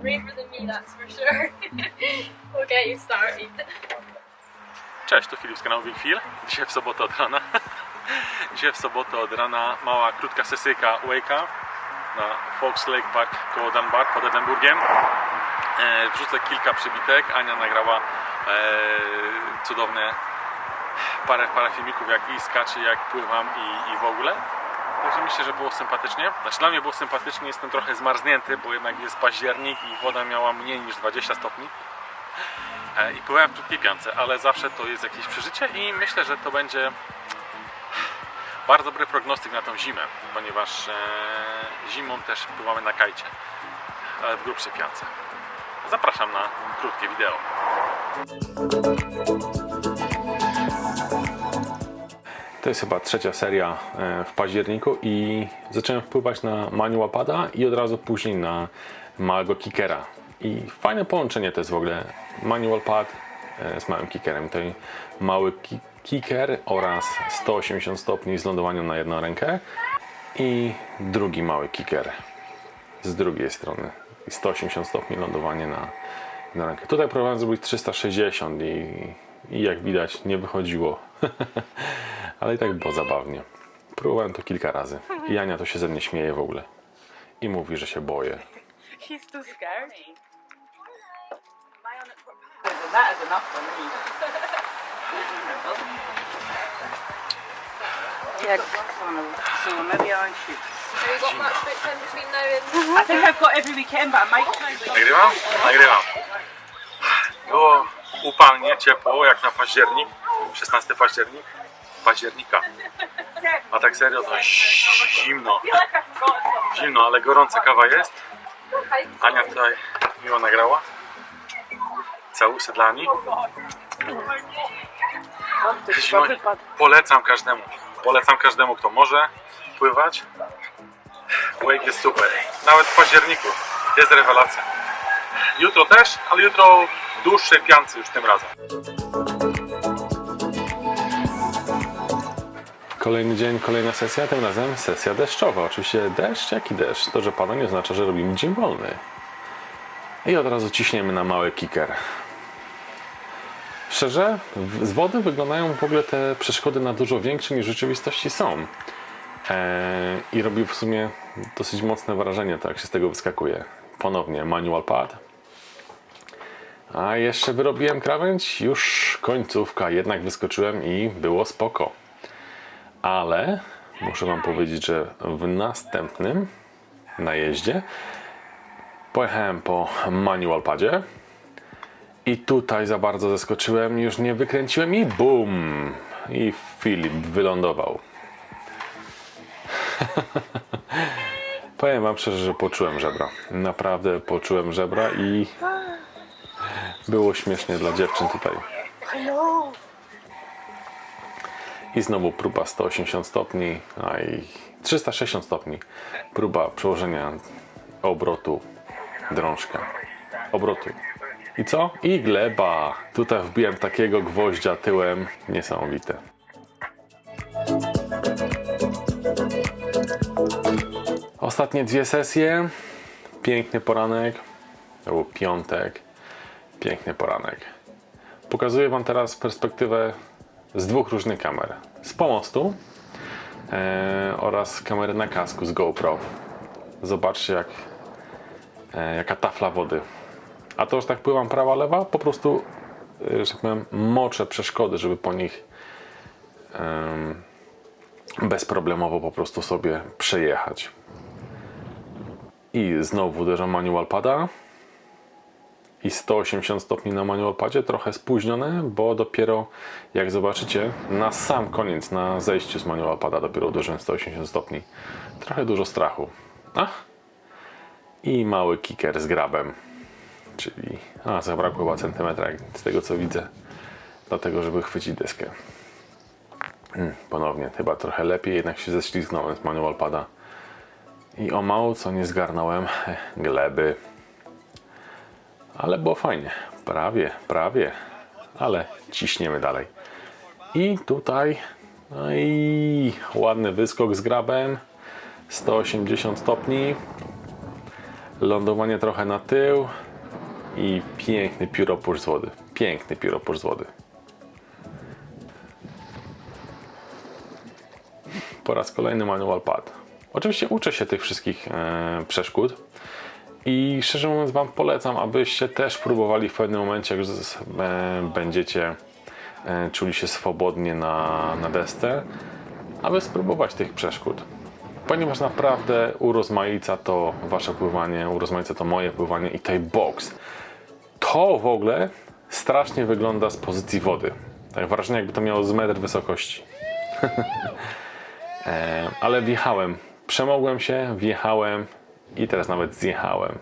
Braver than me, that's for sure. we'll get you started. Cześć, tu Filip z kanału Big. Dzisiaj w sobotę od rana. Dzisiaj w sobotę od rana mała, krótka sesyjka Wake'a na Fox Lake Park koło Dunbar pod Edynburgiem. E, wrzucę kilka przybitek. Ania nagrała e, cudowne parę, parę filmików jak i skaczy, jak pływam i, i w ogóle. Także myślę, że było sympatycznie. Znaczy dla mnie było sympatycznie, jestem trochę zmarznięty, bo jednak jest październik i woda miała mniej niż 20 stopni. E, i pływałem w krótkiej piance, ale zawsze to jest jakieś przeżycie i myślę, że to będzie bardzo dobry prognostyk na tą zimę, ponieważ e, zimą też pływamy na kajcie, ale w grubszej piance. Zapraszam na krótkie wideo. To jest chyba trzecia seria e, w październiku i zacząłem wpływać na manual pada i od razu później na małego kickera. I fajne połączenie to jest w ogóle manual pad e, z małym kickerem. To mały ki- kicker oraz 180 stopni z lądowaniem na jedną rękę i drugi mały kicker z drugiej strony. I 180 stopni lądowanie na, na rękę. Tutaj próbowałem zrobić 360 i, i jak widać nie wychodziło. Ale i tak było zabawnie. Próbowałem to kilka razy. I Ania to się ze mnie śmieje w ogóle. I mówi, że się boję. He's too scared. That is enough for me. Yeah, so maybe I should. Have you got much booked in between now and... I think I've got every weekend, but I might Nagrywam? Nagrywam. Było upalnie, ciepło, jak na październik. 16 październik. Października. A tak serio to zimno. Zimno, ale gorąca kawa jest. Ania tutaj miło nagrała. Całusy dla Ani. Zimno. Polecam każdemu. Polecam każdemu, kto może pływać. Wake jest super. Nawet w październiku jest rewelacja. Jutro też, ale jutro w dłuższej piance już tym razem. Kolejny dzień, kolejna sesja, tym razem sesja deszczowa. Oczywiście deszcz, jaki deszcz? To, że pada nie oznacza, że robimy dzień wolny. I od razu ciśniemy na mały kicker. Szczerze, z wody wyglądają w ogóle te przeszkody na dużo większe niż w rzeczywistości są. Eee, I robi w sumie dosyć mocne wrażenie, to jak się z tego wyskakuje. Ponownie manual pad. A jeszcze wyrobiłem krawędź, już końcówka, jednak wyskoczyłem i było spoko. Ale muszę Wam powiedzieć, że w następnym najeździe pojechałem po manual padzie i tutaj za bardzo zaskoczyłem, już nie wykręciłem i bum! I Filip wylądował. Powiem wam szczerze, że poczułem żebra. Naprawdę poczułem żebra i było śmiesznie dla dziewczyn tutaj. I znowu próba 180 stopni, a i 360 stopni. Próba przełożenia obrotu drążka. Obrotu. I co? I gleba. Tutaj wbiłem takiego gwoździa tyłem. Niesamowite. Ostatnie dwie sesje. Piękny poranek. To był piątek. Piękny poranek. Pokazuję Wam teraz perspektywę z dwóch różnych kamer. Z pomostu e, oraz kamery na kasku z GoPro. Zobaczcie jak, e, jaka tafla wody. A to, że tak pływam prawa, lewa, po prostu, e, że tak powiem, moczę przeszkody, żeby po nich em, bezproblemowo po prostu sobie przejechać. I znowu uderzam manual pada. I 180 stopni na manual padzie, trochę spóźnione, bo dopiero jak zobaczycie, na sam koniec, na zejściu z manual pada dopiero uderzyłem 180 stopni. Trochę dużo strachu. Ach. I mały kicker z grabem. Czyli, a zabrakło chyba centymetra z tego co widzę, dlatego żeby chwycić deskę. Mm, Ponownie, chyba trochę lepiej, jednak się ześlizgnąłem z manual pada. I o mało co nie zgarnąłem eh, gleby. Ale było fajnie. Prawie, prawie. Ale ciśniemy dalej. I tutaj no i ładny wyskok z grabem. 180 stopni. Lądowanie trochę na tył i piękny pióropusz z wody. Piękny pióropusz z wody. Po raz kolejny manual pad. Oczywiście uczę się tych wszystkich e, przeszkód i szczerze mówiąc Wam polecam, abyście też próbowali w pewnym momencie, jak e, będziecie e, czuli się swobodnie na, na desce, aby spróbować tych przeszkód. Ponieważ naprawdę urozmaica to Wasze pływanie, urozmaica to moje pływanie i tej box. To w ogóle strasznie wygląda z pozycji wody. Tak wrażenie jakby to miało z metr wysokości. E, ale wjechałem. Przemogłem się, wjechałem i teraz nawet zjechałem.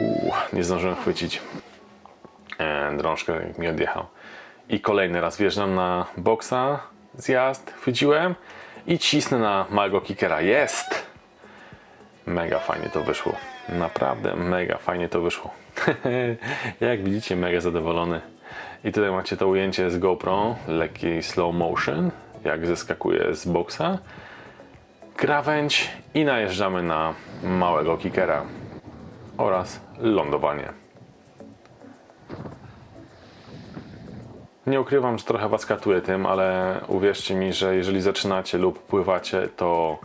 Uuu, nie zdążyłem chwycić. E, drążkę mi odjechał. I kolejny raz wjeżdżam na boksa, zjazd, chwyciłem i cisnę na małego kickera. Jest! Mega fajnie to wyszło. Naprawdę mega fajnie to wyszło. Jak widzicie, mega zadowolony. I tutaj macie to ujęcie z GoPro, lekki slow motion, jak zeskakuje z boksa. Krawędź i najeżdżamy na małego kickera oraz lądowanie. Nie ukrywam, że trochę was katuje tym, ale uwierzcie mi, że jeżeli zaczynacie lub pływacie, to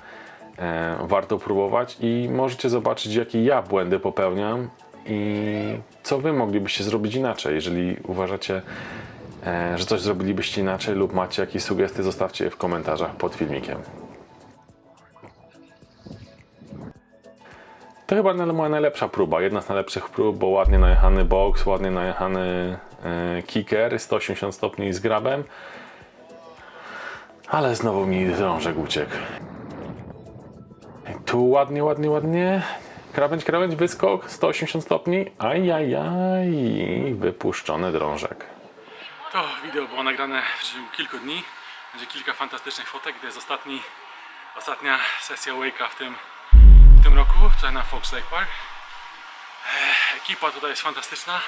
e, warto próbować i możecie zobaczyć, jakie ja błędy popełniam i co wy moglibyście zrobić inaczej. Jeżeli uważacie, e, że coś zrobilibyście inaczej lub macie jakieś sugestie, zostawcie je w komentarzach pod filmikiem. To chyba moja najlepsza próba, jedna z najlepszych prób, bo ładnie najechany box, ładnie najechany e, kicker, 180 stopni z grabem, ale znowu mi drążek uciekł. Tu ładnie, ładnie, ładnie. Krawędź, krawędź, wyskok, 180 stopni. Ajajaj, wypuszczony drążek. To wideo było nagrane w ciągu kilku dni. Będzie kilka fantastycznych fotek. To jest ostatni, ostatnia sesja Wake'a w tym, w tym roku, tutaj na Fox Lake Park. Ekipa tutaj jest fantastyczna.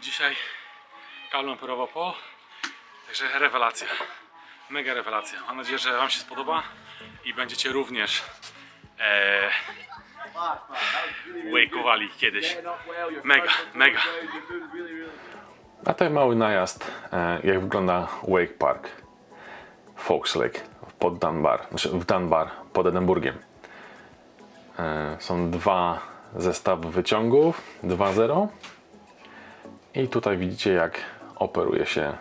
Dzisiaj Kaulon operował po. Także rewelacja. Mega rewelacja. Mam nadzieję, że Wam się spodoba i będziecie również e, wake'owali kiedyś. Mega, mega. A to mały najazd, e, jak wygląda Wake Park, Fox Lake pod Dunbar, znaczy w Dunbar pod Edynburgiem. E, Są dwa zestawy wyciągów, 2.0 i tutaj widzicie jak operuje się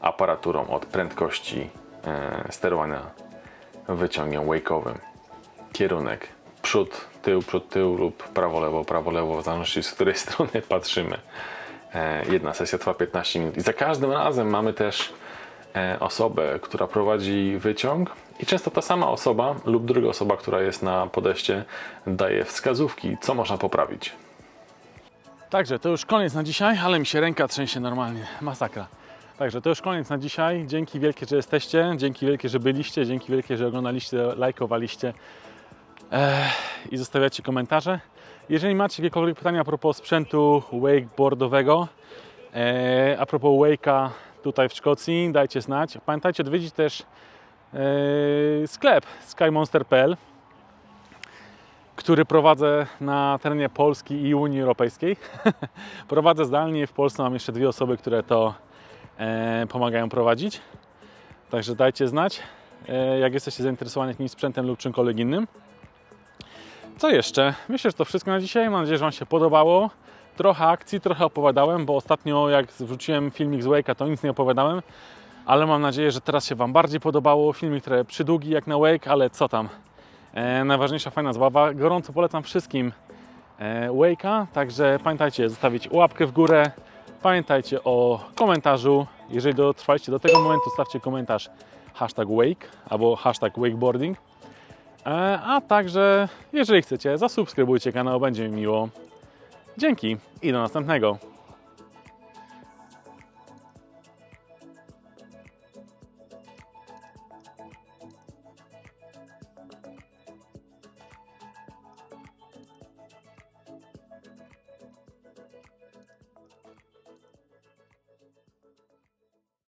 aparaturą od prędkości e, sterowania wyciągiem wake'owym. Kierunek przód, tył, przód, tył lub prawo, lewo, prawo, lewo, w zależności z której strony patrzymy. E, Jedna sesja trwa 15 minut i za każdym razem mamy też osobę, która prowadzi wyciąg i często ta sama osoba lub druga osoba, która jest na podejście daje wskazówki, co można poprawić. Także to już koniec na dzisiaj, ale mi się ręka trzęsie normalnie. Masakra. Także to już koniec na dzisiaj. Dzięki wielkie, że jesteście. Dzięki wielkie, że byliście. Dzięki wielkie, że oglądaliście, lajkowaliście e, i zostawiacie komentarze. Jeżeli macie jakiekolwiek pytania a propos sprzętu wakeboardowego, e, a propos wake'a tutaj w Szkocji, dajcie znać. Pamiętajcie odwiedzić też e, sklep skymonster.pl który prowadzę na terenie Polski i Unii Europejskiej. prowadzę zdalnie, w Polsce mam jeszcze dwie osoby, które to e, pomagają prowadzić. Także dajcie znać, e, jak jesteście zainteresowani jakimś sprzętem lub czymkolwiek innym. Co jeszcze? Myślę, że to wszystko na dzisiaj. Mam nadzieję, że Wam się podobało. Trochę akcji, trochę opowiadałem, bo ostatnio jak wrzuciłem filmik z Wake'a, to nic nie opowiadałem. Ale mam nadzieję, że teraz się Wam bardziej podobało. Filmik trochę przydługi jak na Wake, ale co tam. E, najważniejsza fajna zabawa. Gorąco polecam wszystkim e, Wake'a, także pamiętajcie zostawić łapkę w górę. Pamiętajcie o komentarzu. Jeżeli dotrwaliście do tego momentu, stawcie komentarz hashtag Wake albo hashtag wakeboarding. E, a także, jeżeli chcecie, zasubskrybujcie kanał, będzie mi miło. Dzięki i do następnego.